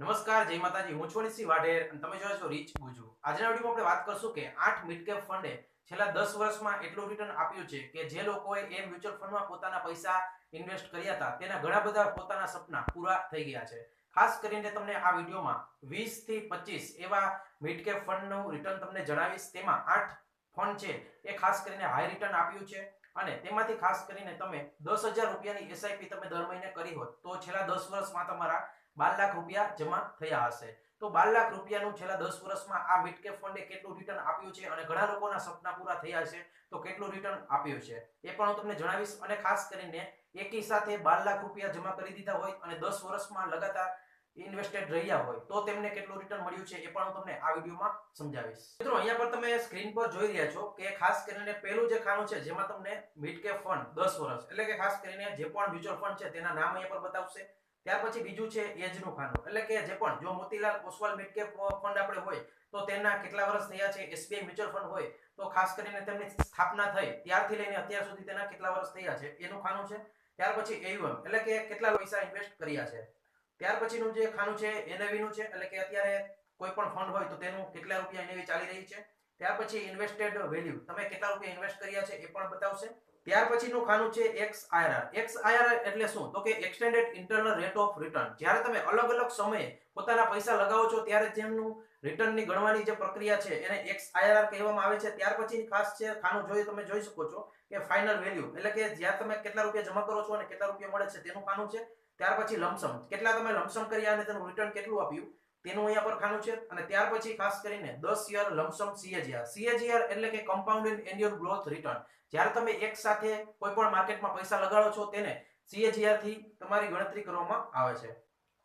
નમસ્કાર, જય માતાજી. હું છું નિશી વાઢેર અને તમે જોયા છો રીચ ગુજુ. આજના વિડીયોમાં આપણે વાત કરશું કે આઠ મિડ કેપ ફંડે છેલ્લા દસ વર્ષમાં એટલું રિટર્ન આપ્યું છે કે જે લોકોએ એ મ્યુચ્યુઅલ ફંડમાં પોતાના પૈસા ઇન્વેસ્ટ કર્યા હતા. તેના ઘણા બધા પોતાના સપના પૂરા થઈ ગયા છે. ખાસ કરીને તમને આ વિડીયોમાં વીસથી પચીસ એવા મિડ કેપ ફંડનું રિટર્ન તમને જણાવીશ. તેમાં આઠ ફંડ છે, એ ખાસ કરીને હાઈ રિટર્ન આપ્યું છે અને તેમાંથી ખાસ કરીને તમે દસ હજાર રૂપિયાની એસઆઈપી તમે દર મહિને કરી હોત તો છેલ્લા દસ વર્ષમાં તમારા બાર લાખ રૂપિયા જમા થયા હશે. તો બાર લાખ રૂપિયાનું છેલ્લા દસ વર્ષમાં આ મિડકેપ ફંડે કેટલું રિટર્ન આપ્યું છે અને ઘણા લોકોના સપના પૂરા થયા છે, તો કેટલું રિટર્ન આપ્યું છે? એ પણ હું તમને જણાવીશ અને ખાસ કરીને એકી સાથે બાર લાખ રૂપિયા જમા કરી દીધા હોય અને દસ વર્ષમાં લગાતાર ઇન્વેસ્ટેડ રહ્યા હોય, તો તેમને કેટલું રિટર્ન મળ્યું છે એ પણ હું તમને આ વિડીયોમાં સમજાવીશ. મિત્રો, અહીંયા પર તમે સ્ક્રીન પર જોઈ રહ્યા છો કે ખાસ કરીને પહેલું જે ખાનું છે, જેમાં તમને મિડકેપ ફંડ દસ વર્ષ, એટલે કે ખાસ કરીને જે પણ મ્યુચ્યુઅલ ફંડ છે, તેના નામ અહીંયા પર બતાવશે. ત્યાર પછી બીજું છે એજનું ખાનું. એટલે કે જે પણ, જો મોતીલાલ ઓસવાલ મિડકેપ ફંડ આપણે હોય, તો તેના કેટલા વર્ષ થયા છે, એસબીઆઈ મ્યુચ્યુઅલ ફંડ હોય, તો ખાસ કરીને તેમની સ્થાપના થઈ, ત્યારથી લઈને અત્યાર સુધી તેના કેટલા વર્ષ થયા છે, એનું ખાનું છે. ત્યાર પછી એયુએમ એટલે કે કેટલા પૈસા ઇન્વેસ્ટ કર્યા છે. ત્યાર પછીનું જે ખાનું છે એનએવી નું છે, એટલે કે અત્યારે કોઈ પણ ફંડ હોય તો તેનું કેટલા રૂપિયા એનએવી ચાલી રહી છે. ત્યાર પછી ઇન્વેસ્ટેડ વેલ્યુ તમે કેટલા રૂપિયા ઇન્વેસ્ટ કર્યા છે એ પણ બતાવશે. ત્યાર પછીનું ખાનું છે એક્સ આઈઆરઆર એક્સ આઈઆરઆર એટલે શું? તો કે extended internal rate of return જ્યારે તમે અલગ અલગ સમયે પોતાના પૈસા લગાવો છો, ત્યારે જેમનું રિટર્નની ગણવાની જે પ્રક્રિયા છે, એને એક્સ આઈઆરઆર કહેવામાં આવે છે. ત્યાર પછી ખાસ છે ખાનું જોઈએ, તમે જોઈ શકો છો કે ફાઇનલ વેલ્યુ એટલે કે જ્યાં તમે કેટલા રૂપિયા જમા કરો છો અને કેટલા રૂપિયા મળે છે, તેનું ખાનું છે. ત્યાર પછી લમસમ. કેટલા તમે લમસમ કર્યા અને તેનું રિટર્ન કેટલું આપ્યું? તેનું અહીંયા પર ખાનું છે. અને ત્યાર પછી ખાસ કરીને 10 યર લમસમ સીએજીઆર સીએજીઆર એટલે કે કમ્પાઉન્ડેડ એન્યુઅલ ગ્રોથ રિટર્ન જ્યારે તમે એક સાથે કોઈ પણ માર્કેટમાં પૈસા લગાડો છો તેને સીએજીઆરથી તમારી ગણતરી કરવામાં આવે છે.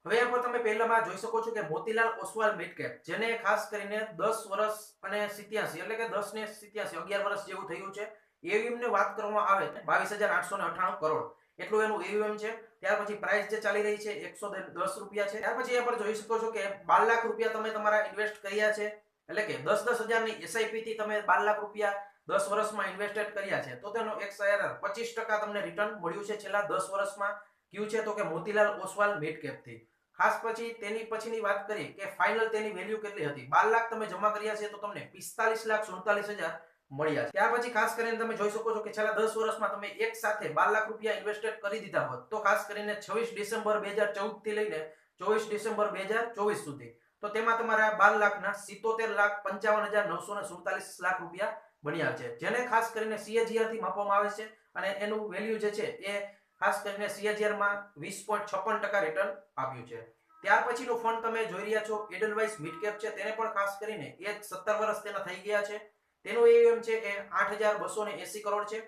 હવે આ પર તમે પહેલામાં જોઈ શકો છો કે મોતીલાલ ઓસવાલ મિડકેપ જેને ખાસ કરીને 10 વર્ષ અને 87 એટલે કે 10 ને 87 11 વર્ષ જેવું થયું છે. એવીએમ ને વાત કરવામાં આવે તો 22898 કરોડ. એટલું એનું એવીએમ છે. ત્યાર પછી પ્રાઇસ જે ચાલી રહી છે, એકસો દસ રૂપિયા છે. ત્યાર પછી એ પર જોઈ શકો છો કે બાર લાખ રૂપિયા તમે તમારા ઇન્વેસ્ટ કર્યા છે. એટલે કે દસ દસ હજારની એસઆઈપી થી તમે બાર લાખ રૂપિયા દસ વર્ષમાં ઇન્વેસ્ટેડ કર્યા છે. તો તેનો એક્સઆઈઆર પચીસ ટકા તમને રિટર્ન મળ્યું છે છેલ્લા દસ વર્ષમાં. કયું છે તો કે મોતીલાલ ઓસવાલ મિડ કેપથી. ખાસ પછી તેની પછીની વાત કરીએ કે ફાઇનલ તેની વેલ્યુ કેટલી હતી? બાર લાખ તમે જમા કર્યા છે તો તમને પિસ્તાલીસ લાખ સુડતાલીસ હજાર મળ્યા છે. ત્યાર પછી ખાસ કરીને તમે જોઈ શકો છો કે છેલ્લા દસ વર્ષમાં તમે એક સાથે બાર લાખ રૂપિયા ઇન્વેસ્ટેડ કરી દીધા હોત. તો ખાસ કરીને છવ્વીસ ડિસેમ્બર બે હજાર ચૌદથી લઈને ચોવીસ ડિસેમ્બર બે હજાર ચોવીસ સુધી. તો તેમાં તમારા બાર લાખના સિત્તોતેર લાખ પંચાવન હજાર નવસો ને સુડતાલીસ લાખ રૂપિયા બન્યા છે. જેને ખાસ કરીને સીએજીઆરથી માપવામાં આવે છે અને એનું વેલ્યુ જે છે એ ખાસ કરીને સીએજીઆરમાં વીસ પોઈન્ટ છપ્પન ટકા રિટર્ન આપ્યું છે. ત્યાર પછીનું ફંડ તમે જોઈ રહ્યા છો એડલવાઇઝ મિડકેપ છે. તેને પણ ખાસ કરીને એ સત્તર વર્ષ તેના થઈ ગયા છે. તેનું એયુએમ છે એ આઠ હજાર બસો ને કરોડ છે.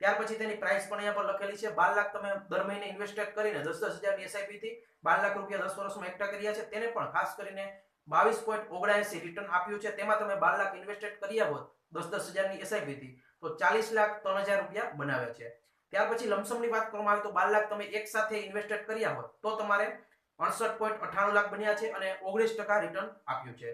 ત્યાર પછી તેની પ્રાઇસ પણ અહીંયા પર લખેલી છે. બાર લાખ તમે દર મહિને ઇન્વેસ્ટ કરીને દસ દસ હજારની એસઆઈપી થી બાર લાખ રૂપિયા દસ વર્ષમાં એકઠા કર્યા છે. તેને પણ ખાસ કરીને બાવીસ પોઈન્ટ ઓગણસી રિટર્ન આપ્યું છે. તેમાં તમે બાર લાખ ઇન્વેસ્ટેડ કર્યા હોત દસ દસ હજારની એસઆઈપીથી તો ચાલીસ લાખ ત્રણ હજાર રૂપિયા બનાવ્યા છે. ત્યાર પછી લમસમની વાત કરવામાં આવે તો બાર લાખ તમે એક સાથે ઇન્વેસ્ટેડ કર્યા હોત તો તમારે અડસઠ પોઈન્ટ અઠ્ઠાણું લાખ બન્યા છે અને ઓગણીસ ટકા રિટર્ન આપ્યું છે.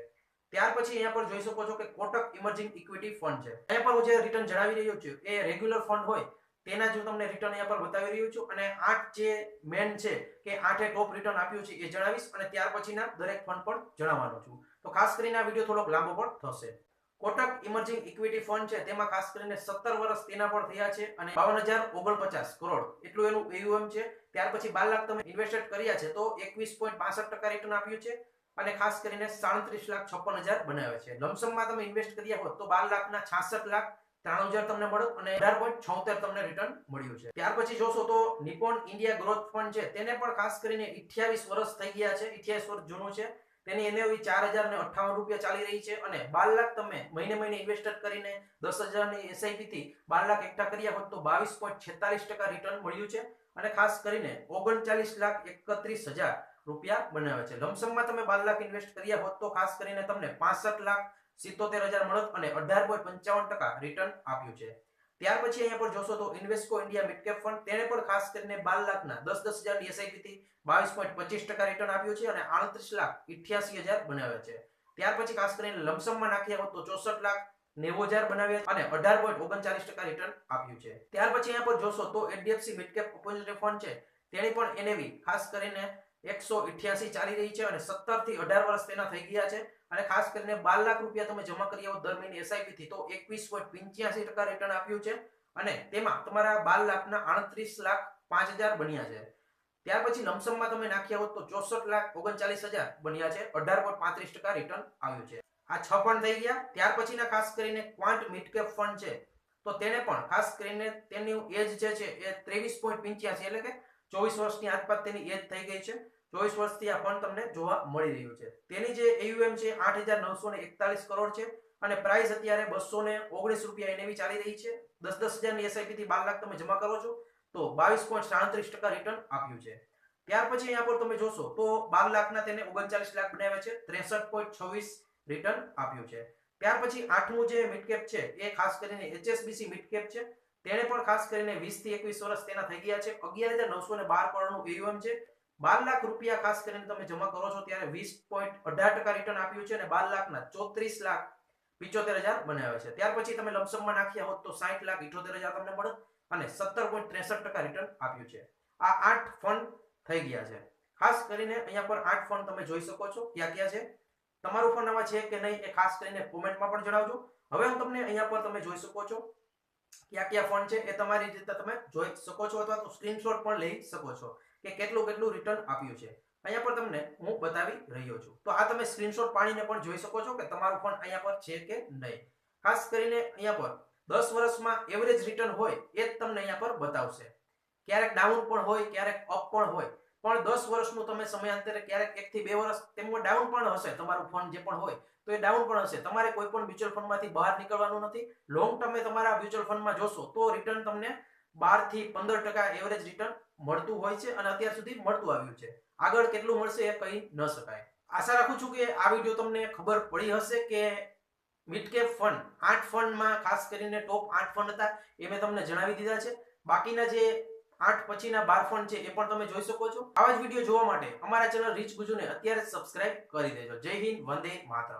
ત્યાર પછી અહીંયા પર જોઈ શકો છો કે કોટક ઇમર્જિંગ ઇક્વિટી ફંડ છે. અહીંયા પર હું જે રિટર્ન જણાવી રહ્યો છું, એ રેગ્યુલર ફંડ હોય, તેના જ તમને રિટર્ન અહીંયા પર બતાવી રહ્યો છું અને આઠ જે મેન છે કે આઠે ટોપ રિટર્ન આપ્યું છે, એ જણાવીશ અને ત્યાર પછીના દરેક ફંડ પણ જણાવવાનો છું. તો ખાસ કરીને આ વીડિયો થોડોક લાંબો પણ થશે. કોટક ઇમર્જિંગ ઇક્વિટી ફંડ છે, તેમાં ખાસ કરીને સત્તર વર્ષ તેના પણ થયા છે અને બાવન હજાર ઓગણપચાસ કરોડ એટલું એનું એયુએમ છે. ત્યાર પછી બાર લાખ તમે ઇન્વેસ્ટ કર્યા છે, તો એકવીસ પોઈન્ટ પાસઠ ટકા રિટર્ન આપ્યું છે. અને ખાસ કરીને સાડત્રીસ લાખ છપ્પન હજાર બનાવે છે. લમસમમાં તમે ઇન્વેસ્ટ કર્યા હોત તો બાર લાખના છાસઠ લાખ ત્રાણું હજાર તમને મળ્યું અને અઢાર પોઈન્ટ છોતેર તમને રિટર્ન મળ્યું છે. ત્યાર પછી જોશો તો નિપોન ઇન્ડિયા ગ્રોથ ફંડ છે તેને પણ ખાસ કરીને અઠ્યાવીસ વર્ષ થઈ ગયા છે, અઠ્યાવીસ વર્ષ જૂનું છે. તેની એનએવી ચાર હજાર ને અઠાવન રૂપિયા ચાલી રહી છે અને બાર લાખ તમે મહિને મહિને ઇન્વેસ્ટ કરીને દસ હજારની એસઆઈપી થી બાર લાખ એકઠા કર્યા હોત તો બાવીસ પોઈન્ટ છેતાલીસ ટકા રિટર્ન મળ્યું છે. અને ખાસ કરીને ઓગણચાલીસ લાખ એકત્રીસ હજાર રૂપિયા બનાવે છે. લમસમમાં તમે બાર લાખ ઇન્વેસ્ટ કર્યા હોત તો ખાસ કરીને તમને પાસઠ લાખ સિત્તોતેર હજાર મળત અને અઢાર પોઈન્ટ પંચાવન ટકા રિટર્ન આપ્યું છે. ત્યાર પછી અહીંયા પર જોશો તો ઇન્વેસ્કો ઇન્ડિયા મિડકેપ ફંડ તેણે પણ ખાસ કરીને બાર લાખના દસ દસ હજારની એસઆઈપી થી બાવીસ પોઈન્ટ પચીસ ટકા રિટર્ન આપ્યું છે અને આડત્રીસ લાખ ઇઠ્યાસી હજાર બનાવ્યા છે. ત્યાર પછી ખાસ કરીને લમસમમાં નાખ્યા હોત તો ચોસઠ લાખ નેવું હજાર બનાવ્યા અને અઢાર પોઈન્ટ ઓગણચાલીસ ટકા રિટર્ન આપ્યું છે. ત્યાર પછી અહીંયા પર જોશો તો એચડીએફસી મિડકેપ ઓપોઝિટ ફંડ છે. તેણે પણ એનએવી ખાસ કરીને એકસો ઇઠ્યાસી ચાલી રહી છે અને સત્તરથી અઢાર વર્ષ તેના થઈ ગયા છે. અને ખાસ કરીને બાર લાખ રૂપિયા તમે જમા કરી આવો દર મહિને તો એકવીસ પોઈન્ટ પંચ્યાસી ટકા રિટર્ન આપ્યું છે. અને તેમાં તમારા બાર લાખના આડત્રીસ લાખ પાંચ હજાર બન્યા છે. ત્યાર પછી લમસમમાં તમે નાખ્યા હોત તો ચોસઠ લાખ ઓગણચાલીસ હજાર બન્યા છે. અઢાર પોઈન્ટ પાંત્રીસ ટકા રિટર્ન આવ્યું છે. આ છ ફંડ થઈ ગયા. ત્યાર પછીના ખાસ કરીને ક્વાન્ટ મિડકેપ ફંડ છે. તો તેને પણ ખાસ કરીને તેની એજ જે છે એ ત્રેવીસ પોઈન્ટ પંચ્યાસી એટલે કે ચોવીસ વર્ષની આસપાસ તેની એજ થઈ ગઈ છે. ચોવીસ વર્ષથી આ ફંડ તમને જોવા મળી રહ્યું છે. તેની જે એયુએમ છે આઠ હજાર નવસો એકતાલીસ કરોડ છે અને પ્રાઇસ અત્યારે બસો ને ઓગણીસ રૂપિયા એને ચાલી રહી છે. દસ દસ હજારની એસઆઈપી થી બાર લાખ તમે જમા કરો છો તો બાવીસ પોઈન્ટ સાડત્રીસ ટકા રિટર્ન આપ્યું છે. ત્યાર પછી અહીંયા પર તમે જોશો તો બાર લાખના તેને ઓગણચાલીસ લાખ બનાવ્યા છે. ત્રેસઠ પોઈન્ટ છવ્વીસ રિટર્ન આપ્યું છે. ત્યાર પછી આઠમું જે મિડકેપ છે એ ખાસ કરીને એચએસબીસી મિડકેપ છે. તેણે પણ ખાસ કરીને વીસથી એકવીસ વર્ષ તેના થઈ ગયા છે. અગિયાર હજાર નવસો ને બાર કરોડનું એયુએમ છે. બાર લાખ રૂપિયા ખાસ કરીને તમે જમા કરો છો ત્યારે વીસ પોઈન્ટ અઢાર ટકા રિટર્ન આપ્યું છે અને બાર લાખના ચોત્રીસ લાખ પિચોતેર હજાર બનાવ્યા છે. ત્યાર પછી તમે લમસમમાં નાખ્યા હોત તો સાઠ લાખ ઇઠોતેર હજાર તમને મળે અને સત્તર પોઈન્ટ ત્રેસઠ ટકા રિટર્ન આપ્યું છે. આ આઠ ફંડ થઈ ગયા છે. ખાસ કરીને અહીંયા પર આઠ ફંડ તમે જોઈ શકો છો. ક્યાં ક્યાં છે? તમારું ફંડ આમાં છે કે નહીં એ ખાસ કરીને કોમેન્ટમાં પણ જણાવજો. હવે હું તમને અહીંયા પર તમે જોઈ શકો છો. કયા કયા ફંડ છે એ તમારી રીતે તમે જોઈ શકો છો અથવા તો સ્ક્રીનશોટ પણ લઈ શકો છો કે કેટલું કેટલું રિટર્ન આપ્યું છે. અહીંયા પર તમને હું બતાવી રહ્યો છું. તો આ તમે સ્ક્રીનશોટ પાડીને પણ જોઈ શકો છો કે તમારું પણ અહીંયા પર છે કે નહીં. ખાસ કરીને અહીંયા પર દસ વર્ષમાં એવરેજ રિટર્ન હોય એ જ તમને અહીંયા પર બતાવશે. ક્યારેક ડાઉન પણ હોય, ક્યારેક અપ પણ હોય. પણ દસ વર્ષનું તમે સમયાંતરે ક્યારેક એક થી બે વર્ષ તેમાં ડાઉન પણ હશે તમારું ફંડ જે પણ હોય, તો એ ડાઉન પણ હશે. તમારે કોઈ પણ મ્યુચ્યુઅલ ફંડમાંથી બહાર નીકળવાનું નથી. લોંગ ટર્મે તમારા મ્યુચ્યુઅલ ફંડમાં જોશો તો રિટર્ન તમને બારથી પંદર ટકા એવરેજ રિટર્ન મળતું હોય છે અને અત્યાર સુધી મળતું આવ્યું છે. આગળ કેટલું મળશે એ કહી ન શકાય. આશા રાખું છું કે આ વીડિયો તમને ખબર પડી હશે કે મિડ કેપ ફંડ આઠ ફંડમાં ખાસ કરીને ટોપ આઠ ફંડ હતા એ મેં તમને જણાવી દીધા છે. બાકીના જે આઠ પછીના બાર ફોન છે એ પણ તમે જોઈ શકો છો. આવા જ વીડિયો જોવા માટે અમારા ચેનલ રીચ ગુજુને અત્યારે સબસ્ક્રાઇબ કરી દેજો. જય હિન્દ, વંદે માતરમ.